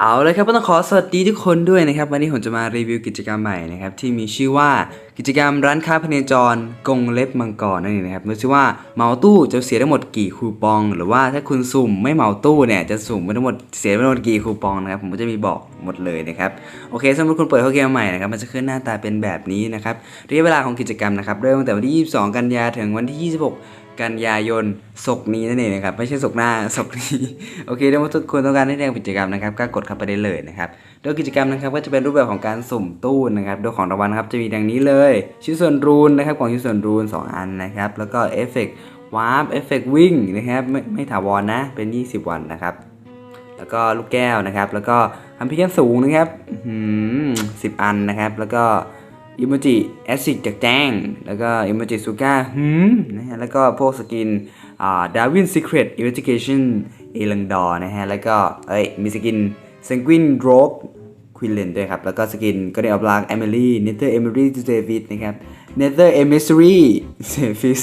เอาเลยครับก็ต้องขอสวัสดีทุกคนด้วยนะครับ วันนี้ผมจะมารีวิวกิจกรรมใหม่นะครับที่มีชื่อว่ากิจกรรมร้านค้าพเนจรกงเล็บมังกรนั่นเองนะครับดูซิว่าเหมาตู้จะเสียทั้งหมดกี่คูปอง หรือว่าถ้าคุณสุ่มไม่เหมาตู้เนี่ยจะสุ่มไปทั้งหมดเสียไปทั้งหมดกี่คูปองนะครับผมก็จะมีบอกหมดเลยนะครับโอเคสำหรับคุณเปิดเข้าเกมใหม่นะครับมันจะขึ้นหน้าตาเป็นแบบนี้นะครับระยะเวลาของกิจกรรมนะครับเริ่มตั้งแต่วันที่ 22 กันยาถึงวันที่ 26 กันยายนศกนี้นั่นเองนะครับไม่ใช่ศกหน้าศกนี้โอเคถ้าทุกคนต้องการให้แรงกิจกรรมนะครับก็กดเข้าไปได้เลยนะครับโดยกิจกรรมนะครับก็จะเป็นรูปแบบของการสุ่มตู้นะครับโดยของรางวัลครับจะมีดังนี้เลยชิ้นส่วนรูนนะครับของชิ้นส่วนรูน 2 อันนะครับแล้วก็เอฟเฟกต์วาร์ปเอฟเฟกต์วิ่งนะครับไม่ไม่ถาวรนะเป็น 20 วันนะครับแล้วก็ลูกแก้วนะครับแล้วก็ทำพิกันสูงนะครับสิบอันนะครับแล้วก็ อิโมจิแอซิกจากแจ้ง แล้วก็อิโมจิซูก้าหืมนะฮะแล้วก็พวกสกินอ่าดาวินซีเครตอินเวสติเกชันเอลังดอร์นะฮะ แล้วก็เอ้ยมีสกินเซนกวินโดรกควินเลนด้วยครับ แล้วก็สกินก็ได้ออฟลากเอมิลี่เนเธอร์เอมิลี่เซฟิสนะครับเนเธอร์เอมิสรีเซฟิส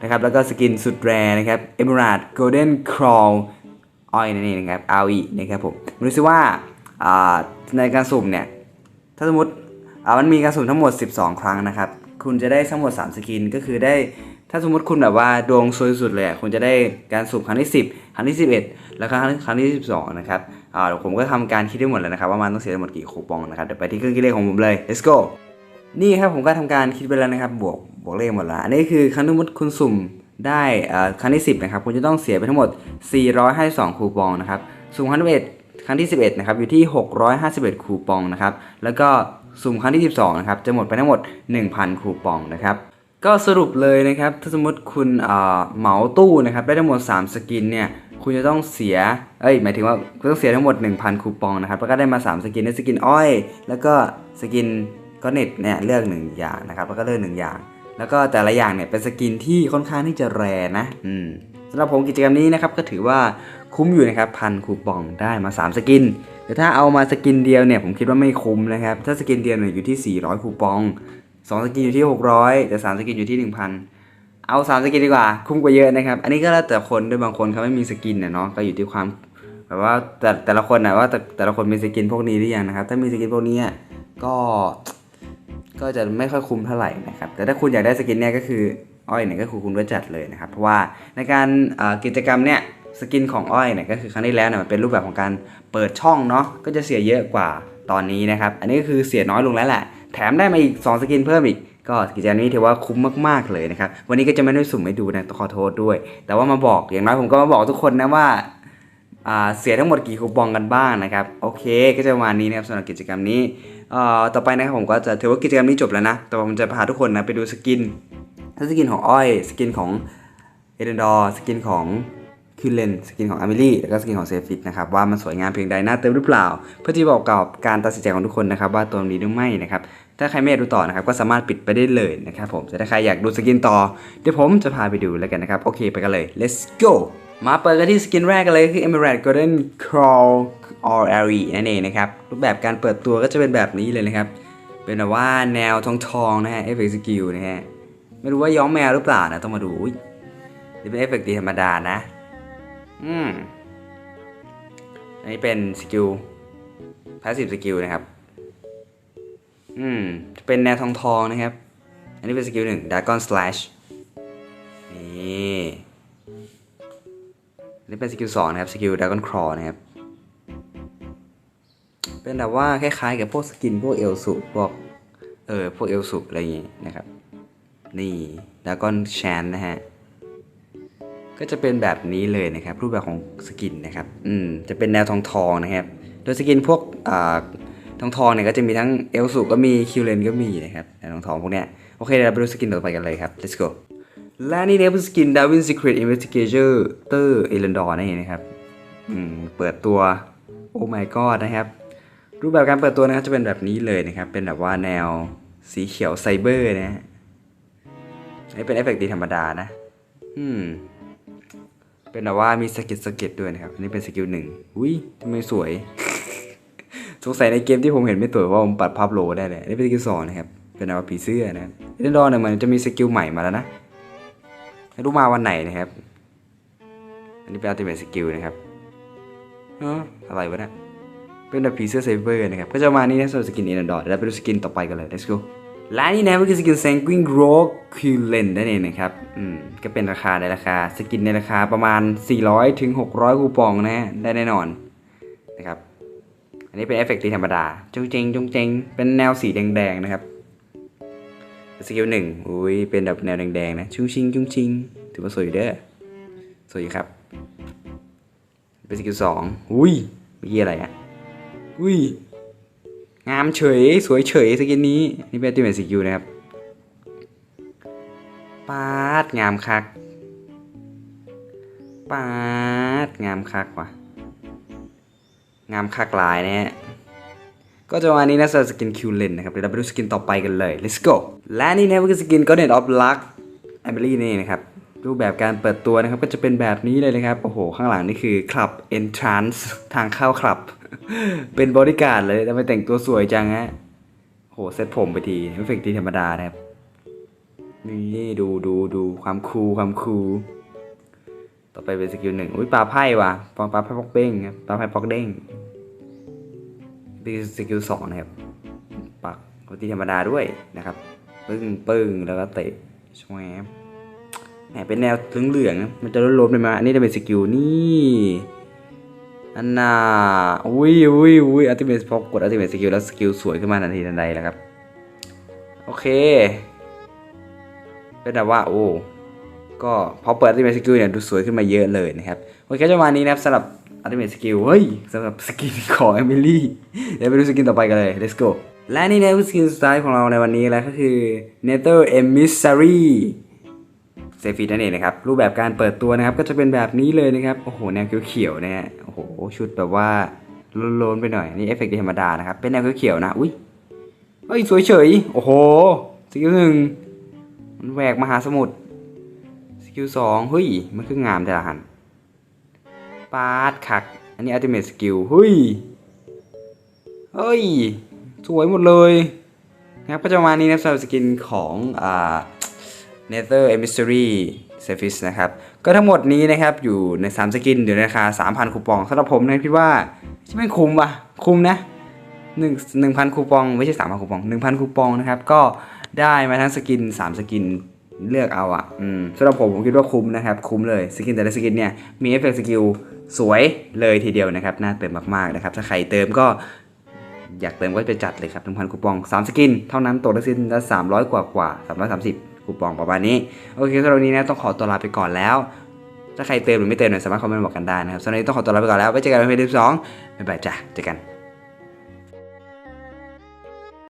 นะครับแล้วก็สกินสุดแรนะครับเอมิราดโกลเด้นครอลอ้อยนั่นเองนะครับ RE นะครับผมมาดูซิว่าอ่าในการสุ่มเนี่ย ถ้าสมมติ อ่ามันมีการสุ่มทั้งหมด 12 ครั้งนะครับ คุณจะได้ทั้งหมด 3 สกิน ก็คือได้ ถ้าสมมติคุณแบบว่าดวงซวยสุดเลยคุณจะได้การสุ่มครั้งที่ 10 ครั้งที่ 11 แล้วครั้งครั้งที่ 12 นะครับ อ่าเดี๋ยวผมก็ทำการคิดได้หมดแล้วนะครับ ว่ามันต้องเสียทั้งหมดกี่คูปองนะครับ เดี๋ยวไปที่เครื่องคิดเลขของผมเลย let's go นี่ครับผมก็ทำการคิดไปแล้วนะครับ บวกบวกเลขหมดแล้ว อันนี้คือครั้งสมมติคุณสุ่มได้อ่อครั้งที่ 10 นะครับ คุณจะต้องเสียไปทั้งหมด 452 คูปองนะครับ สุ่มครั้งที่11ครั้งที่ 11 นะครับ อยู่ที่ 651 คูปองนะครับ แล้วก็ สุ่มครั้งที่ 12 นะครับ จะหมดไปทั้งหมด 1,000 คูปองนะครับ ก็สรุปเลยนะครับ ถ้าสมมติคุณเหมาตู้นะครับ ได้ทั้งหมด 3 สกินเนี่ยคุณจะต้องเสีย เอ้ย หมายถึงว่าคุณต้องเสียทั้งหมด 1,000 คูปองนะครับ แล้วก็ได้มา 3 สกินได้สกินอ้อย แล้วก็สกินก็เน็ตเนี่ยเลือก 1 อย่างนะครับ แล้วก็เลือก 1 อย่าง แล้วก็แต่ละอย่างเนี่ยเป็นสกินที่ค่อนข้างที่จะแรนะ อืม สำหรับผมกิจกรรมนี้นะครับก็ถือว่าคุ้มอยู่นะครับพันคูปองได้มา 3 สกิน แต่ถ้าเอามาสกินเดียวเนี่ยผมคิดว่าไม่คุ้มนะครับ ถ้าสกินเดียวเนี่ยอยู่ที่ 400 คูปอง 2 สกินอยู่ที่ 600 แต่ 3 สกินอยู่ที่ 1,000 เอา 3 สกินดีกว่า คุ้มกว่าเยอะนะครับ อันนี้ก็แล้วแต่คนด้วยบางคนเขาไม่มีสกินเนี่ยเนาะก็อยู่ที่ความแบบว่าแต่แต่ละคนนะว่าแต่แต่ละคนมีสกินพวกนี้หรือยังนะครับ ถ้ามีสกินพวกนี้ก็ก็จะไม่ค่อยคุ้มเท่าไหร่นะครับแต่ถ้าคุณอยากได้สกินเนี่ยก็คือ อ้อยเนี่ยก็คือคุณก็จัดเลยนะครับ เพราะว่าในการกิจกรรมเนี่ยสกินของอ้อยเนี่ยก็คือครั้งที่แล้วเนี่ยมันเป็นรูปแบบของการเปิดช่องเนาะก็จะเสียเยอะกว่าตอนนี้นะครับ อันนี้ก็คือเสียน้อยลงแล้วแหละ แถมได้มาอีก 2 สกินเพิ่มอีก ก็กิจกรรมนี้ถือว่าคุ้มมากๆเลยนะครับ วันนี้ก็จะไม่ได้สุ่มให้ดูนะขอโทษด้วย แต่ว่ามาบอกอย่างน้อยผมก็มาบอกทุกคนนะว่าเสียทั้งหมดกี่คูปองกันบ้างนะครับ โอเค ก็จะประมาณนี้นะครับสำหรับกิจกรรมนี้ต่อไปนะครับผมก็จะถือว่ากิจกรรมนี้จบแล้วนะ แต่ว่าผมจะพาทุกคนนะไปดูสกิน ทั้งสกินของอ้อย สกินของเอเดนดอร์สกินของคิวเลนสกินของอามิลี่แล้วก็สกินของเซฟิตนะครับว่ามันสวยงามเพียงใดน่าเติมหรือเปล่า เพื่อที่บอกกับการตัดสินใจของทุกคนนะครับว่าตัวนี้หรือไม่นะครับถ้าใครไม่ดูต่อนะครับก็สามารถปิดไปได้เลยนะครับผมแต่ถ้าใครอยากดูสกินต่อเดี๋ยวผมจะพาไปดูแล้วกันนะครับโอเคไปกันเลย let's go มาเปิดกันที่สกินแรกกันเลยคือ Emerald Golden Crawl All Airy นั่นเองนะครับรูปแบบการเปิดตัวก็จะเป็นแบบนี้เลยนะครับเป็นแบบว่าแนวทองทองๆนะฮะเอฟเฟกต์สกิลนะฮะ ไม่รู้ว่าย้อมแมวหรือเปล่านะต้องมาดูอุ๊ยนี่เป็นเอฟเฟกต์ดีธรรมดานะ อืมอันนี้เป็นสกิล passive สกิลนะครับ อืมจะเป็นแนวทองทองนะครับ อันนี้เป็นสกิลหนึ่ง Dragon Slash นี่อันนี้เป็นสกิลสองนะครับสกิลด r a กอนครอนะครับ เป็นแบบว่าคล้ายๆกับพวกสกินพวกเอลสุพวกเออพวกเอลสุอะไรอย่างงี้นะครับ นี่ด r a กอนแชนนะฮะ ก็จะเป็นแบบนี้เลยนะครับ รูปแบบของสกินนะครับ อืม จะเป็นแนวทองทองนะครับ โดยสกินพวกอ่าทองทองเนี่ยก็จะมีทั้งเอลสุก็มีคิวเลนก็มีนะครับแนวทองทองพวกเนี้ย โอเคเดี๋ยวเราไปดูสกินต่อไปกันเลยครับ let's go และนี่เนี่ยเป็นสกิน Darwin Secret Investigator เตอร์เอเลนดอร์นั่นเองนะครับ อืม เปิดตัว โอ้ my god นะครับ รูปแบบการเปิดตัวนะครับจะเป็นแบบนี้เลยนะครับ เป็นแบบว่าแนวสีเขียวไซเบอร์นะฮะ นนี้เป็นเอฟเฟกต์ดีธรรมดานะ อืม เป็นแบบว่ามีสกิลสกิลด้วยนะครับ อันนี้เป็นสกิลหนึ่งอุ้ยทำไมสวย สงสัยในเกมที่ผมเห็นไม่สวยเพราะผมปัดภาพโลได้เลย อันนี้เป็นสกิลสองนะครับ เป็นแบบว่าผีเสื้อนะเอเลนดอร์เนี่ยมันจะมีสกิลใหม่มาแล้วนะไม่รู้มาวันไหนนะครับ อันนี้เป็นอัลติเมทสกิลนะครับเอออะไรวะเนี่ยเป็นแบบผีเสื้อไซเบอร์นะครับ ก็จะมานี้นะสำหรับสกินเอ็นดอร์เดี๋ยวเราไปดูสกินต่อไปกันเลย let's go และนี่นะก็คือสกิน Sanguine Rogue q u l e n นั่นเองนะครับ อืม ก็เป็นราคาในราคา สกินในราคาประมาณ 400 ถึง 600 คูปองนะได้แน่นอนนะครับ อันนี้เป็นเอฟเฟกต์ตีธรรมดา จงเจงจงเจงเป็นแนวสีแดงๆนะครับ สกิลหนึ่งอุ้ย เป็นแบบแนวแดงๆนะ ชุ่งชิงชุ่งชิง ถือว่าสวยอยู่เด้อ สวยอยู่ครับ เป็นสกิลสองอุ้ย เมื่อกี้อะไรอะ อุ้ย งามเฉย สวยเฉยสกินนี้ นี่เป็นตัวเป็นสกิลนะครับปาดงามคักปาดงามคักว่ะ งามคักหลายนะฮะก็จะวันนี้นะสำหรับสกินคิวเลนนะครับเดี๋ยวเราไปดูสกินต่อไปกันเลย let's go และนี่นะก็คือสกิน Goddess of Luck e m i l y นี่นะครับรูปแบบการเปิดตัวนะครับก็จะเป็นแบบนี้เลยนะครับ โอ้โห ข้างหลังนี่คือคลับ entrance ทางเข้าคลับ เป็นบริการเลยทำไมแต่งตัวสวยจังฮะโหเซ็ตผมไปทีไม่เฟกทีธรรมดานะครับ นี่ดูดูดูความคูลความคูลต่อไปเป็นสกิลหนึ่งอุ้ยปลาไพ่ว่ะปลาปลาไพ่ปอกเป้งครับปลาไพ่ปอกเด้งนี่คือสกิลสองนะครับปักปกติธรรมดาด้วยนะครับ ปึ้งปึ้งแล้วก็เตะชวบแหมเป็นแนวเหลืองๆนะมันจะลดๆไปมาอันนี้จะเป็นสกิลนี่ อันน่าอุ้ยอุ้ยอุ้ยอัลติเมทพอกดอัลติเมทสกิลแล้วสกิลสวยขึ้นมาทันทีทันใดแล้วครับ โอเค เป็นแบบว่าโอ้ก็พอเปิดอัลติเมทสกิลเนี่ยดูสวยขึ้นมาเยอะเลยนะครับโอเคจะมานี้นะครับสำหรับอัลติเมทสกิลเฮ้ยสำหรับสกินของเอมิลี่เดี๋ยวไปดูสกินต่อไปกันเลย let's go และนี่นะคือสกินสุดท้ายของเราในวันนี้แล้วก็คือ Nether Emissary เซฟีนั่นเองนะครับรูปแบบการเปิดตัวนะครับก็จะเป็นแบบนี้เลยนะครับโอ้โหแนวเขียวๆนะฮะโอ้โหชุดแบบว่าโลนๆไปหน่อยนี่เอฟเฟกต์ธรรมดานะครับเป็นแนวเขียวๆนะอุ้ยเฮ้ยสวยเฉยโอ้โหสกิลหนึ่งมันแหวกมหาสมุทรสกิลสองเฮ้ยมันคืองามแต่ละหันปาดคัก อันนี้อัลติเมทสกิลเฮ้ยเฮ้ย สวยหมดเลยนะครับก็จะมานี้นะสำหรับสกินของอ่า Nether Emissary Surface นะครับ ก็ทั้งหมดนี้นะครับ อยู่ใน 3 สกินอยู่ในราคา 3,000 คูปองสำหรับผมนะคิดว่าใช่ไหมคุ้มปะคุ้มนะ1 1,000 คูปอง ไม่ใช่ 3,000 คูปอง 1,000 คูปองนะครับ ก็ได้มาทั้งสกิน 3 สกินเลือกเอาอะอืมสำหรับผมผมคิดว่าคุ้มนะครับ คุ้มเลยสกินแต่ละสกินเนี่ยมีเอฟเฟกต์สกิลสวยเลยทีเดียวนะครับ น่าเติมมากๆนะครับ ถ้าใครเติมก็อยากเติมก็ไปจัดเลยครับ1,000คูปอง 3 สกิน เท่านั้นตัวละสกินละ300 กว่ากว่า330 คูปองประมาณนี้ โอเคสำหรับวันนี้นะต้องขอตัวลาไปก่อนแล้ว ถ้าใครเติมหรือไม่เติมเนี่ยสามารถคอมเมนต์บอกกันได้นะครับสำหรับวันนี้ต้องขอตัวลาไปก่อนแล้วไว้เจอกันในเพจที่สองบ๊ายบายจ้ะเจอกัน